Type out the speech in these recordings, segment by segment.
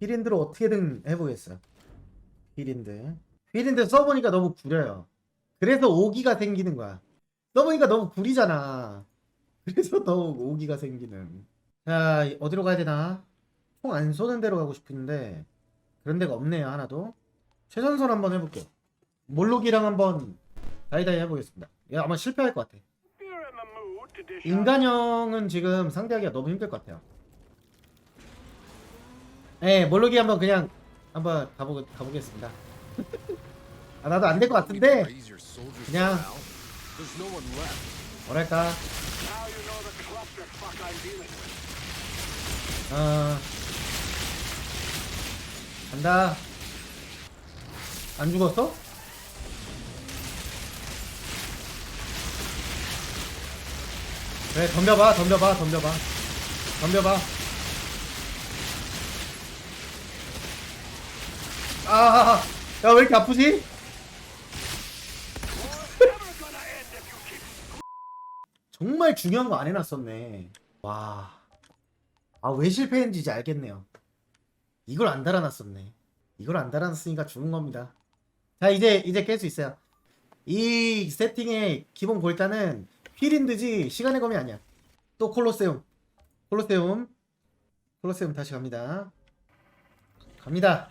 휘린드로 어떻게든 해보겠어요. 휘린드. 휘린드 써보니까 너무 구려요. 그래서 오기가 생기는 거야. 써보니까 너무 구리잖아. 그래서 더욱 오기가 생기는. 자, 어디로 가야 되나? 총 안 쏘는 데로 가고 싶은데 그런 데가 없네요, 하나도. 최선선 한번 해볼게요. 몰록이랑 한번 다이다이 해보겠습니다. 야, 아마 실패할 것 같아. 인간형은 지금 상대하기가 너무 힘들 것 같아요. 네, 몰록이 한번 그냥 한번 가보, 가보겠습니다. 아, 나도 안 될 것 같은데, 그냥, 뭐랄까, 어, 간다. 안 죽었어? 그래, 덤벼봐, 덤벼봐, 덤벼봐. 덤벼봐. 아, 야, 왜 이렇게 아프지? 정말 중요한 거 안 해놨었네. 와. 아, 왜 실패했는지 이제 알겠네요. 이걸 안 달아놨었네. 이걸 안 달아놨으니까 죽은 겁니다. 자, 이제, 이제 깰 수 있어요. 이 세팅의 기본 골단은 휘린드지 시간의 검이 아니야. 또 콜로세움. 콜로세움. 콜로세움 다시 갑니다. 갑니다.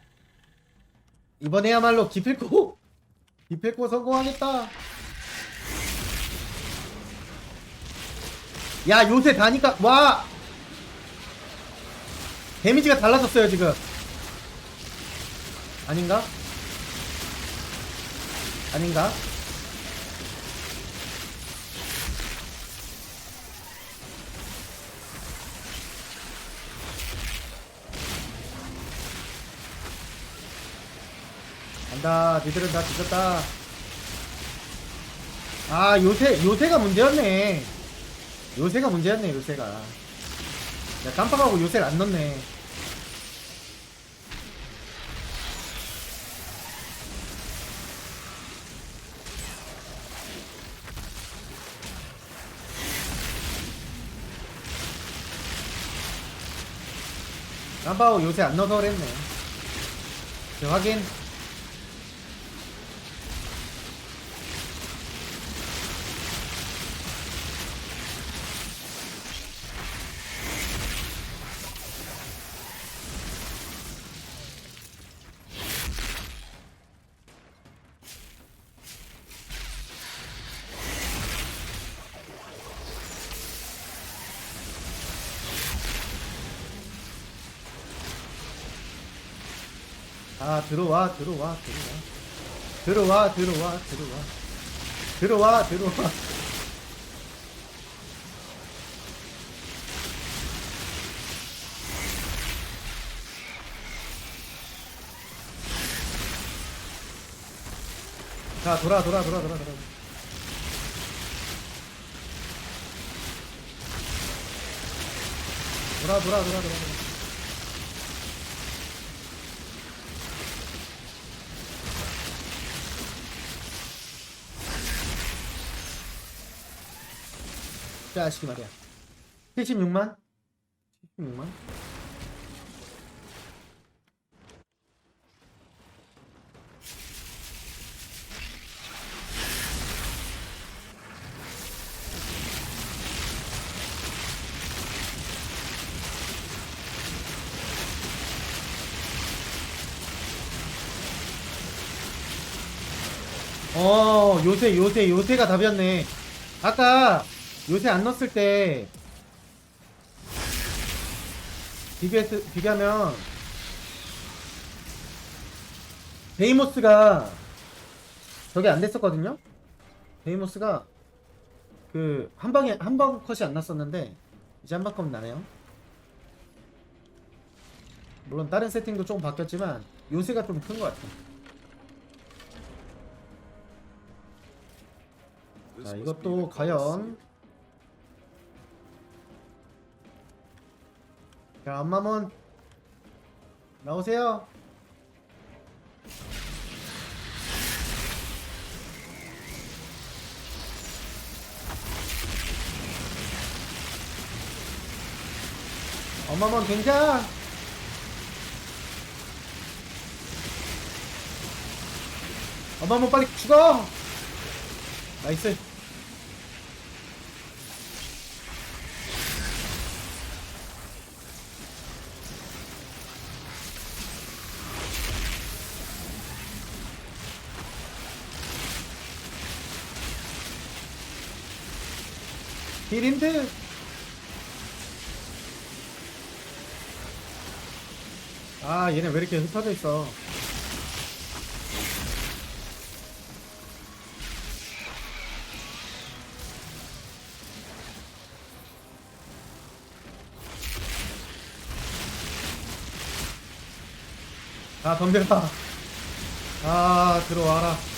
이번에야말로 기필코 기필코 성공하겠다. 야 요새 다니까 와 데미지가 달라졌어요 지금 아닌가? 아닌가? 간다 니들은 다 뒤졌다. 아 요새 요새가 문제였네. 요새가 문제였네 요새가. 야 깜빡하고 요새를 안 넣네. 깜빡하고 요새 안 넣어서 그랬네. 자, 확인 아 들어와 들어와 들어와. 들어와 들어와 들어와. 들어와 들어와. 자 돌아 돌아 돌아 돌아 돌아. 돌아 돌아 돌아 돌아 자식이 말이야. 76만? 76만? 어 요새 요새 요새가 답이었네. 아까 요새 안 넣었을 때 비교했, 비교하면 베이모스가 저게 안 됐었거든요? 베이모스가 그 한 방에 한 방 컷이 안 났었는데 이제 한 방 컷 나네요. 물론 다른 세팅도 조금 바뀌었지만 요새가 좀 큰 것 같아 자 이것도 과연 자, 암마몬 나오세요. 엄마만 굉장 엄마만 빨리 죽어! 나이스. 힐인드 아 얘네 왜 이렇게 흩어져 있어? 아 덤벼라. 아 들어와라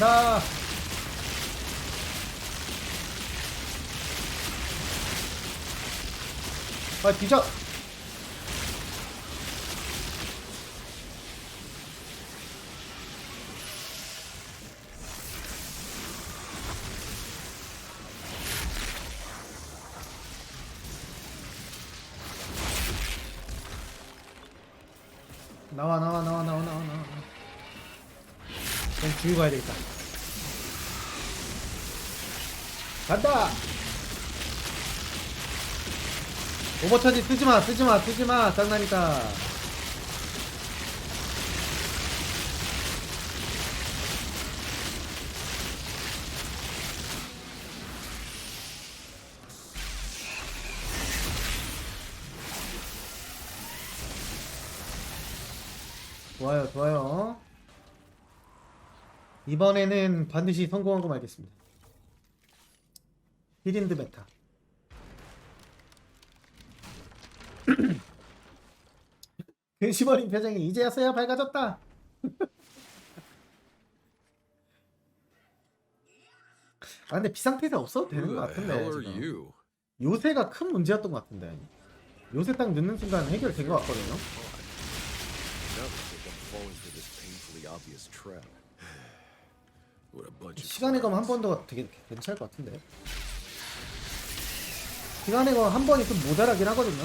간다. 아 뒤져. 나와 나와 나와 나와 나와 나와. 그냥 죽이고 가야 되겠다 간다. 오버차지 쓰지마 쓰지마 쓰지마. 장난이다 좋아요 좋아요. 이번에는 반드시 성공한 거 말겠습니다 히린드 메타. 근심어린 표정이 이제야서야 밝아졌다. 아 근데 비상태세 없어도 되는 것 같은데 지금. 요새가 큰 문제였던 것 같은데 요새 딱 넣는 순간 해결된 것 같거든요. 시간의 검 한. 번 더 되게 괜찮을 것 같은데 시간의 검한 번이 좀 모자라긴 하거든요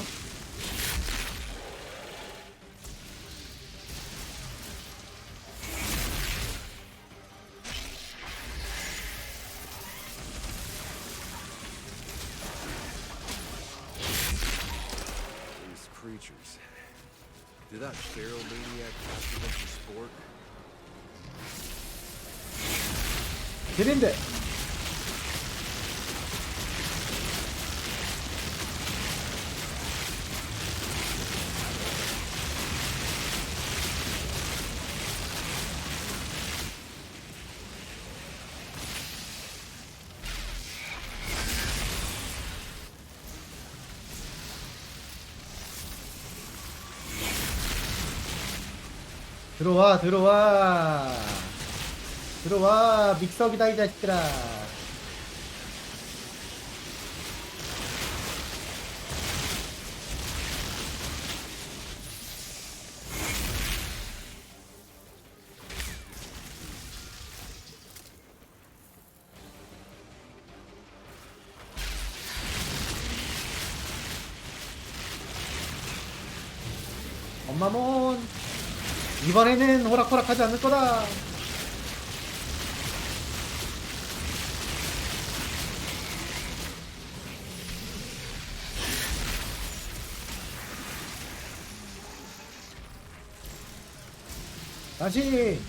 들어와 들어와. 들어와 믹서기다 이 자식들아 이번에는 호락호락하지 않을 거다. 다시.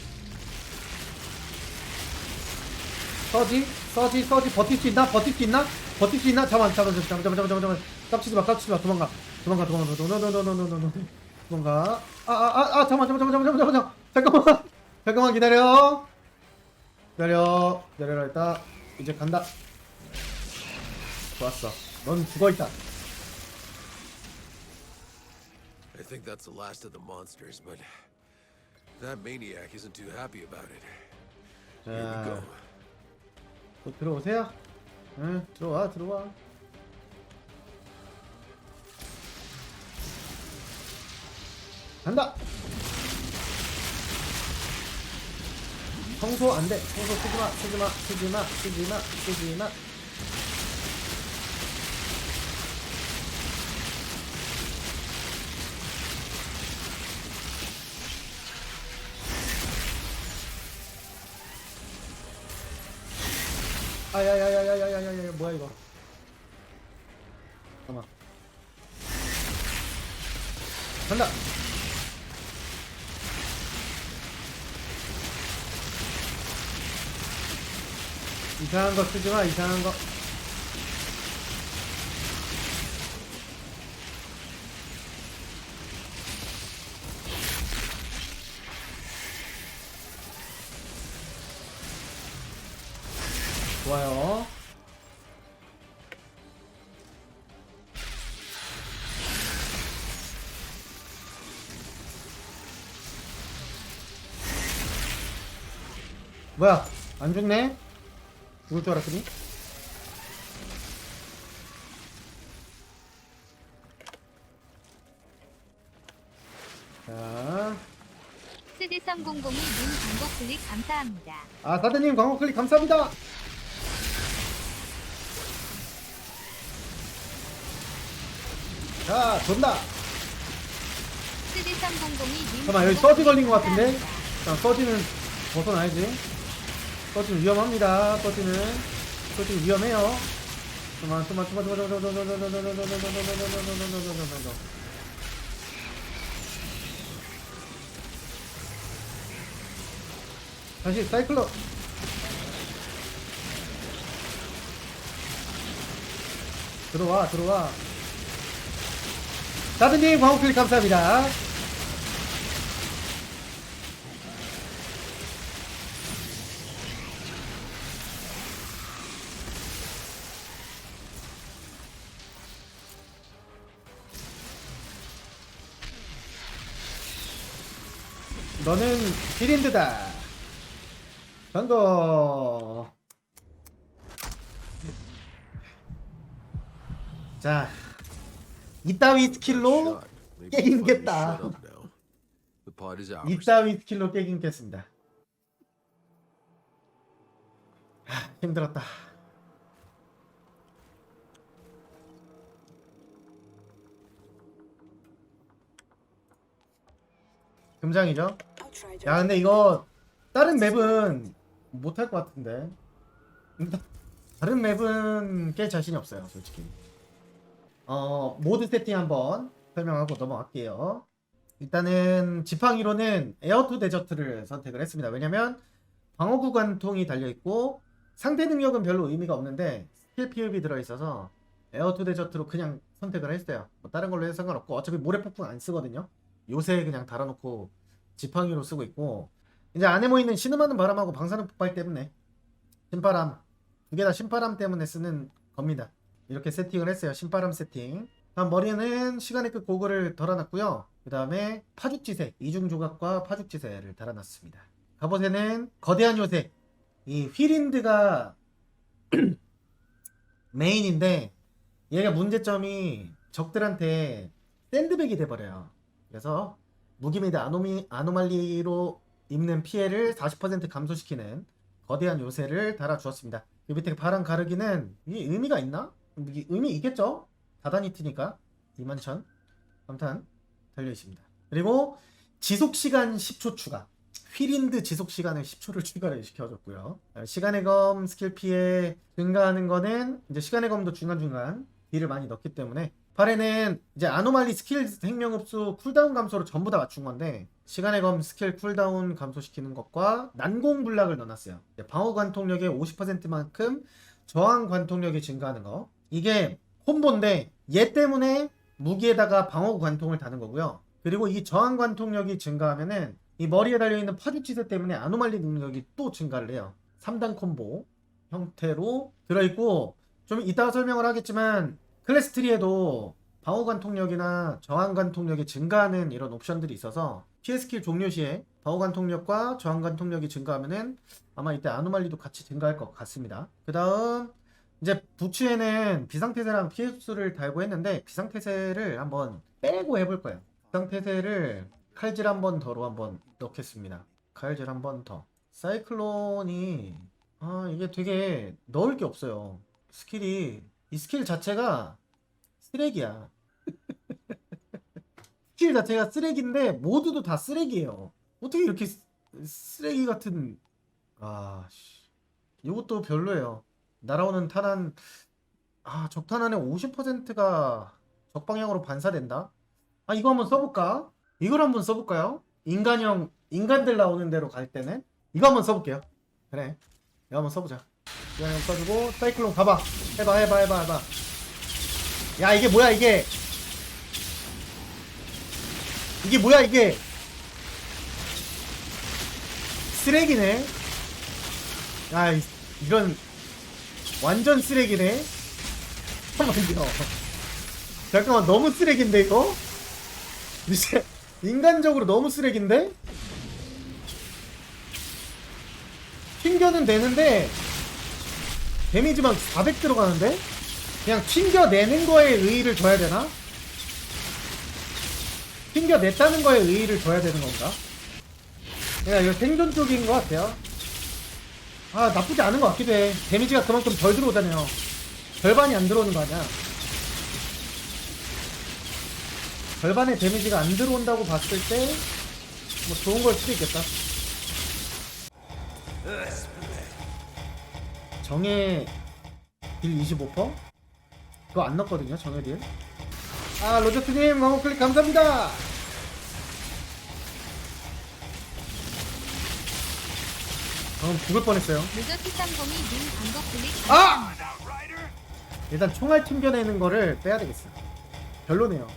서지 서지 서지. 버틸 수 있나? 버틸 수 있나? 버틸 수 있나? 잠만 잠만 잠만 잠만 잠만 잠만. 깝치지 마 깝치지 마. 도망가 도망가 도망가 도망가. 도망가 도망가. 도망가 도망가. 아아 아 잠깐 잠깐 잠깐 잠깐 잠깐 잠깐만 잠깐만 기다려 기다려 기다려라 일단 이제 간다 좋았어 넌 죽어있다 I think that's the last of the monsters, but that maniac isn't too happy about it. Here we go. 자, 또 들어오세요. 응, 들어와, 들어와. 간다. 청소 안 돼. 청소 쓰지 마, 쓰지 마, 쓰지 마, 쓰지 마, 쓰지 마. 아야야야야야야야야 뭐야 이거? 잠깐만. 간다. 이상한 거 쓰지 마 이상한 거. 좋아요. 뭐야? 안 죽네? 죽을 줄 알았더니? 자, 쓰디300님 님 광고 클릭 감사합니다. 아 사드님 광고 클릭 감사합니다. 자, 돈다. 쓰디300님 님 잠깐만 여기 서지 걸린 것 같은데? 자, 서지는 벗어나야지. 서지는 위험합니다. 서지는 서지는 위험해요. 잠깐만, 잠깐만, 잠깐만, 잠깐만, 잠깐만, 잠깐만, 잠깐만, 잠깐만, 잠깐만, 잠깐만, 잠깐만, 잠깐만, 잠깐만. 다시 사이클로 들어와 들어와 다드님 광고 클릭 감사합니다 너는 비린드다 반고 자 이따위 스킬로 Shot. Maybe 게임 finally 겠다. shut up now. The pod is ours. 이따위 스킬로 깨긴 깼습니다 하, 힘들었다 금장이죠 야 근데 이거 다른 맵은 못할 것 같은데. 다른 맵은 깰 자신이 없어요 솔직히. 어 모드 세팅 한번 설명하고 넘어갈게요. 일단은 지팡이로는 에어투 데저트를 선택을 했습니다. 왜냐면 방어 구간통이 달려있고 상대 능력은 별로 의미가 없는데 스킬 피읍이 들어있어서 에어투 데저트로 그냥 선택을 했어요. 뭐 다른 걸로 해도 상관없고 어차피 모래폭풍 안 쓰거든요. 요새 그냥 달아놓고 지팡이로 쓰고 있고 이제 안에 모이는 신음하는 바람하고 방사능 폭발 때문에 신바람 두 개 다 신바람 때문에 쓰는 겁니다. 이렇게 세팅을 했어요. 신바람 세팅. 다음 머리는 시간의 끝 고글을 달아놨고요. 그 다음에 파죽지세 이중 조각과 파죽지세를 달아놨습니다. 갑옷에는 거대한 요새 이 휘린드가 메인인데 얘가 문제점이 적들한테 샌드백이 돼버려요. 그래서 무기 및 아노미, 아노말리로 입는 피해를 40% 감소시키는 거대한 요새를 달아주었습니다. 이 밑에 파란 가르기는 이게 의미가 있나? 이게 의미 있겠죠? 다다니트니까 21,000 감탄 달려있습니다. 그리고 지속시간 10초 추가 휘린드 지속시간을 10초를 추가를 시켜줬고요. 시간의 검 스킬 피해 증가하는 거는 이제 시간의 검도 중간중간 딜을 많이 넣기 때문에 8회는 이제 아노말리 스킬 생명흡수 쿨다운 감소를 전부 다 맞춘 건데 시간의 검 스킬 쿨다운 감소시키는 것과 난공 블락을 넣어놨어요. 방어 관통력의 50%만큼 저항 관통력이 증가하는 거. 이게 콤보인데 얘 때문에 무기에다가 방어 관통을 다는 거고요. 그리고 이 저항 관통력이 증가하면은 이 머리에 달려있는 파주치세 때문에 아노말리 능력이 또 증가를 해요. 3단 콤보 형태로 들어있고 좀 이따가 설명을 하겠지만 클래스 트리에도 방어 관통력이나 저항 관통력이 증가하는 이런 옵션들이 있어서 피해 스킬 종료 시에 방어 관통력과 저항 관통력이 증가하면은 아마 이때 아노말리도 같이 증가할 것 같습니다. 그 다음 이제 부츠에는 비상태세랑 피해 흡수를 달고 했는데 비상태세를 한번 빼고 해볼 거예요. 비상태세를 칼질 한 번 더로 한번 넣겠습니다. 칼질 한 번 더. 사이클론이 아 이게 되게 넣을 게 없어요. 스킬이 이 스킬 자체가 쓰레기야. 스킬 자체가 쓰레기인데 모두도 다 쓰레기예요. 어떻게 이렇게 쓰- 쓰레기 같은 아 씨. 이것도 별로예요. 날아오는 탄환 아 적탄환의 50%가 적방향으로 반사된다. 아 이거 한번 써볼까? 이걸 한번 써볼까요? 인간형 인간들 나오는 대로 갈 때는 이거 한번 써볼게요. 그래. 이거 한번 써보자. 이거 한번 써주고 사이클론 가봐. 해봐 해봐 해봐 해봐. 야 이게 뭐야 이게? 이게 뭐야 이게? 쓰레기네. 야 이- 이런 완전 쓰레기네. 잠깐만요. 잠깐만 너무 쓰레기인데 이거? 이제 인간적으로 너무 쓰레기인데? 튕겨는 되는데 데미지만 400 들어가는데? 그냥 튕겨내는 거에 의의를 둬야 되나? 튕겨냈다는 거에 의의를 둬야 되는 건가? 야 이거 생존 쪽인 것 같아요 아 나쁘지 않은 것 같기도 해 데미지가 그만큼 덜 들어오잖아요 절반이 안 들어오는 거 아니야 절반의 데미지가 안 들어온다고 봤을 때 뭐 좋은 걸 수도 있겠다 정의 딜 25%? 그거 안 넣었거든요 정의 딜. 아 로저트님 광고 클릭 감사합니다. 방금 죽을 뻔했어요. 루저피 302님 광고 클릭 아! 일단 총알 튕겨내는 거를 빼야 되겠어. 별로네요.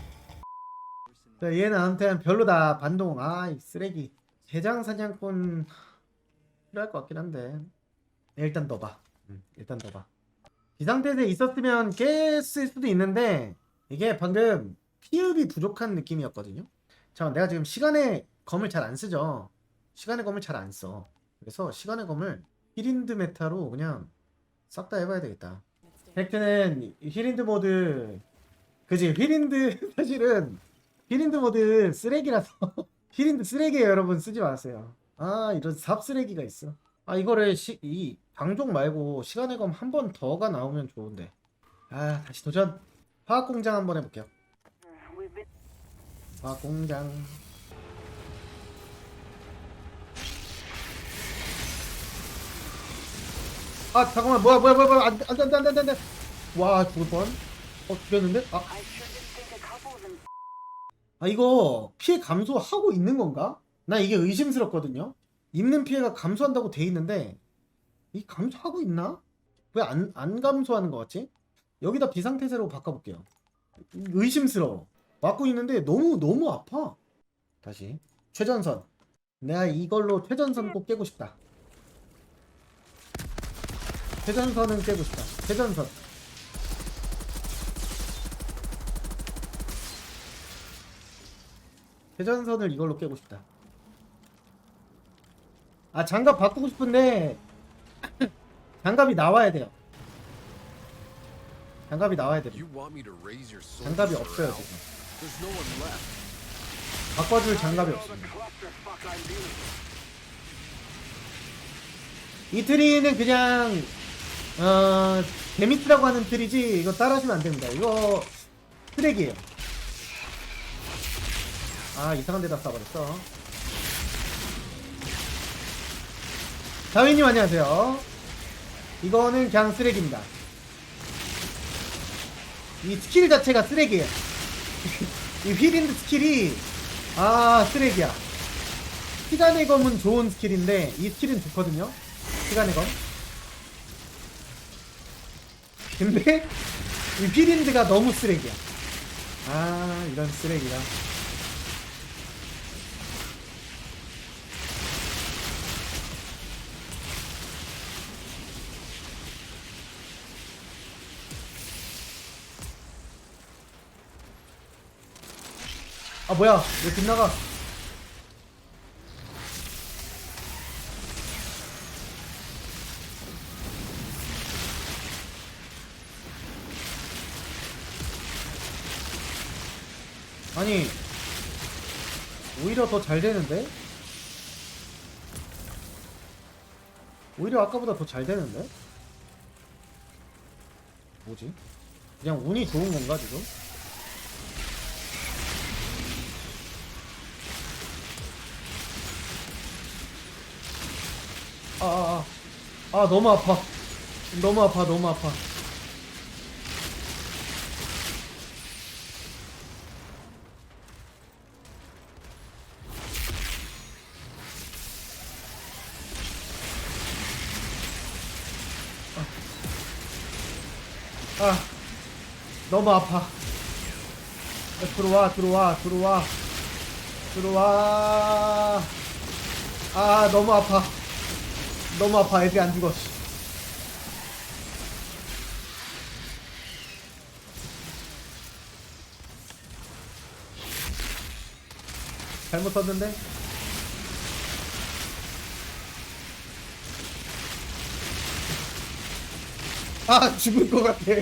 자, 얘는 나한테는 별로다. 반동. 아, 이 쓰레기. 대장 사냥꾼 필요할 것 같긴 한데. 일단 넣어봐. 음, 일단 넣어봐. 비상태세 있었으면 깼을 수도 있는데 이게 방금 피흡이 부족한 느낌이었거든요. 잠깐 내가 지금 시간의 검을 잘 안 쓰죠. 시간의 검을 잘 안 써. 그래서 시간의 검을 히린드 메타로 그냥 싹 다 해봐야 되겠다. 팩트는 히린드 모드 그지 히린드 사실은 히린드 모드 쓰레기라서 히린드 쓰레기예요 여러분 쓰지 마세요 아 이런 삽 쓰레기가 있어 아 이거를 시, 이 방종 말고 시간의 검 한 번 더가 나오면 좋은데 아 다시 도전 화학공장 한번 해볼게요 화학공장 아 잠깐만 뭐야 뭐야 뭐야 뭐야 안돼 안돼 안돼 안돼 와 죽을 뻔. 어 죽였는데? 아. 아 이거 피해 감소하고 있는 건가? 나 이게 의심스럽거든요. 입는 피해가 감소한다고 돼 있는데 이 감소하고 있나? 왜 안 안 감소하는 것 같지? 여기다 비상태세로 바꿔볼게요. 의심스러워. 맞고 있는데 너무 너무 아파. 다시 최전선. 내가 이걸로 최전선 꼭 깨고 싶다. 최전선은 깨고 싶다. 최전선. 최전선을 이걸로 깨고 싶다. 아 장갑 바꾸고 싶은데 장갑이 나와야 돼요. 장갑이 나와야 돼요. You want me to raise your soldiers 장갑이 없어요? 지금. There's no one left. 바꿔줄 장갑이 없습니다. 이 트리는 그냥 어 데미트라고 하는 트리지 이거 따라하시면 안 됩니다. 이거 쓰레기예요. 아 이상한 데다 쏴버렸어. 다윈님 안녕하세요. 이거는 그냥 쓰레기입니다. 이 스킬 자체가 쓰레기예요. 이 휘린드 스킬이 아 쓰레기야. 시간의 검은 좋은 스킬인데 이 스킬은 좋거든요. 시간의 검. 근데 이 휘린드가 너무 쓰레기야. 아 이런 쓰레기야. 아 뭐야? 왜 빗나가? 아니 오히려 더 잘 되는데? 오히려 아까보다 더 잘 되는데? 뭐지? 그냥 운이 좋은 건가 지금 아, 아, 아. 아, 너무 아파. 너무 아파, 너무 아파. 아, 아, 너무 아파. 야, 들어와, 들어와, 들어와. 들어와. 아, 너무 아파. 너무 아파 애들이 안 죽어. 씨. 잘못 썼는데? 아 죽을 것 같아.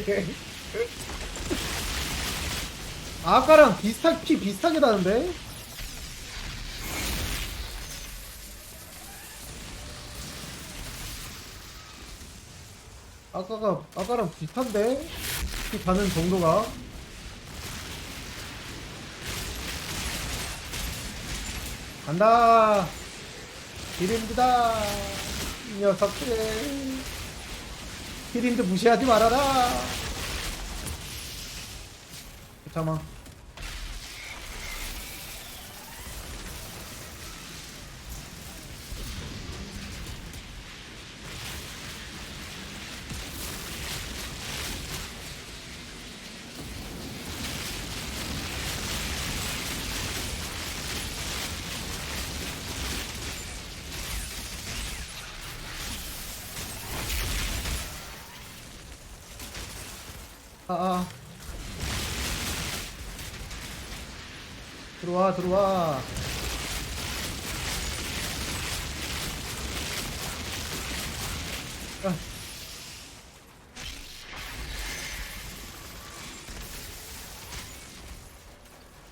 아까랑 비슷하 피 비슷하게 나는데 아까가 아까랑 비슷한데? 피 가는 정도가? 간다! 기린드다! 이 녀석들! 기린드 무시하지 말아라! 잠깐만 들어와. 아.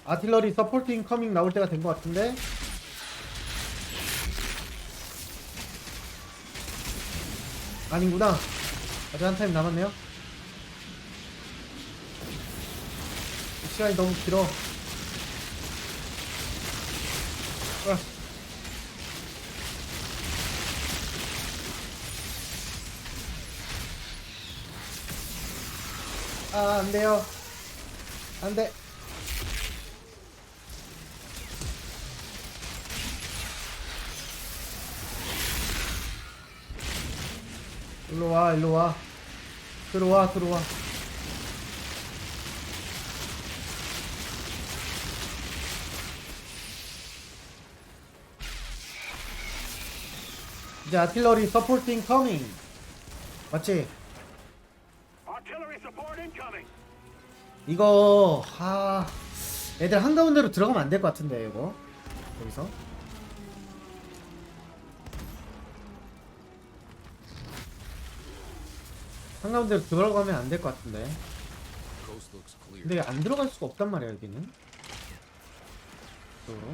아틸러리 서포팅 커밍 나올 때가 된 것 같은데 아닌구나 아직 한 타임 남았네요 시간이 너무 길어. 아, 안 돼요. 안 돼. 일로 와, 일로 와. 들어와, 들어와. 이제 아틸러리 서포팅 커밍 맞지? 이거 하 애들 한가운데로 들어가면 안 될 것 같은데 이거 여기서 한가운데로 들어가면 안 될 것 같은데 Coast looks clear. 근데 안 들어갈 수가 없단 말이야 여기는 이쪽으로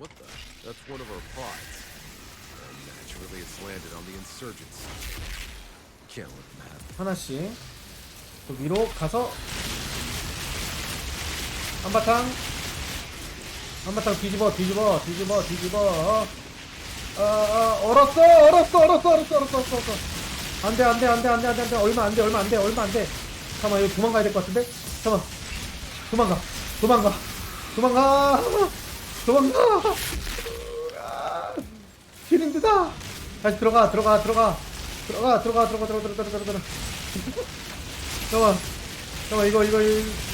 What the? That's one of our pods. And naturally, it's landed on the insurgents. Can't let them have. 하나씩. 또 위로 가서. 한바탕. 한바탕 뒤집어 뒤집어 뒤집어 뒤집어. 아, 아 얼었어 얼었어 얼었어 얼었어 얼었어 얼었어 안돼 안돼 안돼 안돼 안돼 안돼. 얼마 안돼 얼마 안돼 얼마 안돼. 잠깐만 여기 도망가야 될 것 같은데? 잠깐만. 도망가 도망가 도망가. 도망가. 아, 길 힘들다. 다시 들어가 들어가 들어가. 들어가 들어가 들어가 들어가 들어가 들어가 들어가. 잠깐만. 잠깐만 이거 이거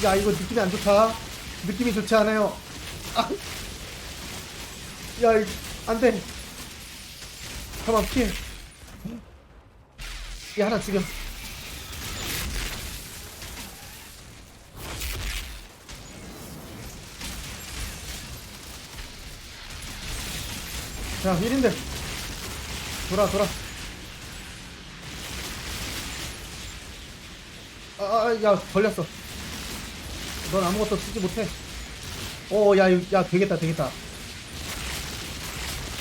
야 이거 느낌이 안 좋다. 느낌이 좋지 않아요. 아. 야 안돼. 잠깐만 피해. 야 하나 죽여. 자 1인데. 돌아 돌아. 아, 야, 걸렸어. 넌 아무것도 쓰지 못해. 오, 야, 야, 되겠다, 되겠다.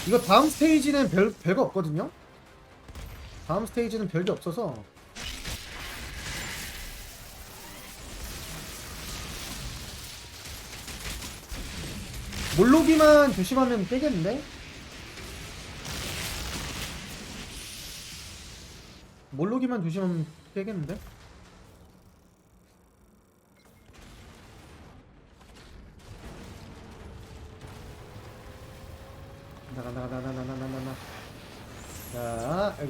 이거 다음 스테이지는 별, 별거 없거든요? 다음 스테이지는 별게 없어서. 몰로기만 조심하면 되겠는데? 몰로기만 조심하면 되겠는데?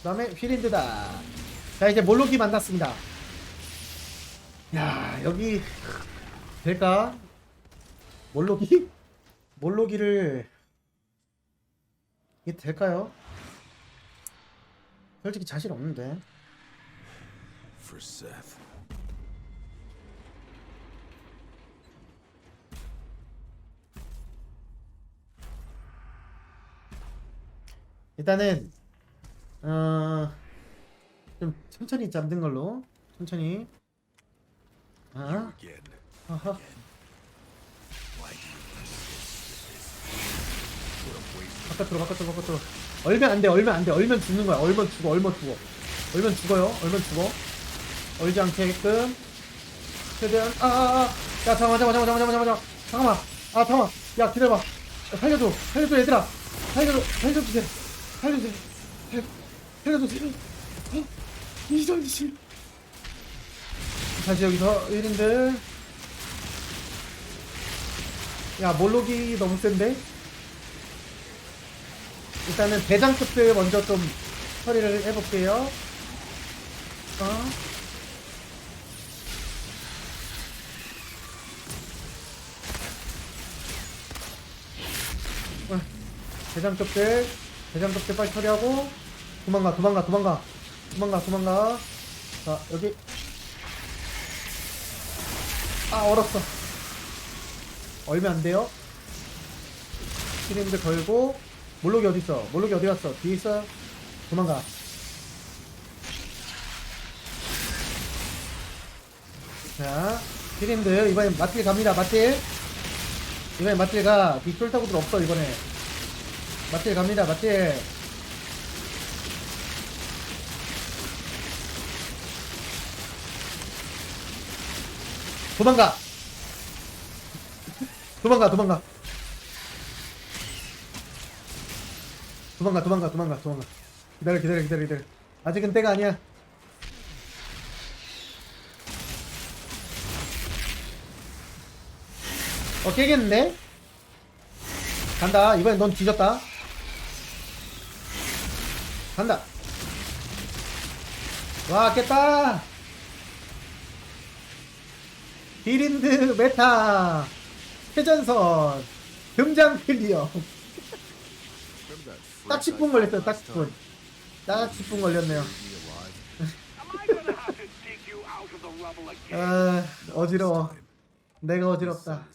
그 다음에 휘린드다 자 이제 몰로기 만났습니다 야 여기 될까? 몰로기? 몰로기를 이게 될까요? 솔직히 자신 없는데 For Seth. 일단은 어, 좀 천천히 잡는 걸로. 천천히. 아. 아하. 바깥으로 바깥으로 바깥으로. 얼면 안돼 얼면 안돼. 얼면 죽는 거야. 얼면 죽어 얼면 죽어. 얼면 죽어요 얼면 죽어. 얼지 않게끔. 최대한. 아아아. 야 잠깐만 잠깐만 잠깐만 잠깐만 잠깐만 아 잠깐만. 야 기다려봐. 야, 살려줘. 살려줘 얘들아. 살려줘 살려주세요. 살려주세요. 살- 살려주세요 어? 이런 씨 다시 여기서 1인들 야 몰록이 너무 센데? 일단은 대장급들 먼저 좀 처리를 해볼게요. 어? 어, 대장급들 대장급들 빨리 처리하고 도망가 도망가 도망가. 도망가 도망가. 자 여기. 아 얼었어. 얼면 안 돼요? 키림들 걸고. 몰록이 어디 있어? 몰록이 어디 갔어? 뒤에 있어? 도망가. 자 키림들 이번엔 마틸 갑니다. 마틸. 이번엔 마틸 가. 뒤쫄 타고들 없어 이번에. 마틸 갑니다 마틸 도망가. 도망가 도망가. 도망가 도망가 도망가 도망가. 기다려 기다려 기다려 기다려. 아직은 때가 아니야. 어 깨겠는데? 간다. 이번엔 넌 뒤졌다. 간다. 와 깼다 비린드 메타 회전선 등장 클리어 freak 딱 I 10분 fought 걸렸어요 딱 last 10분 time? 딱 10분 걸렸네요? 아 어지러워 내가 어지럽다.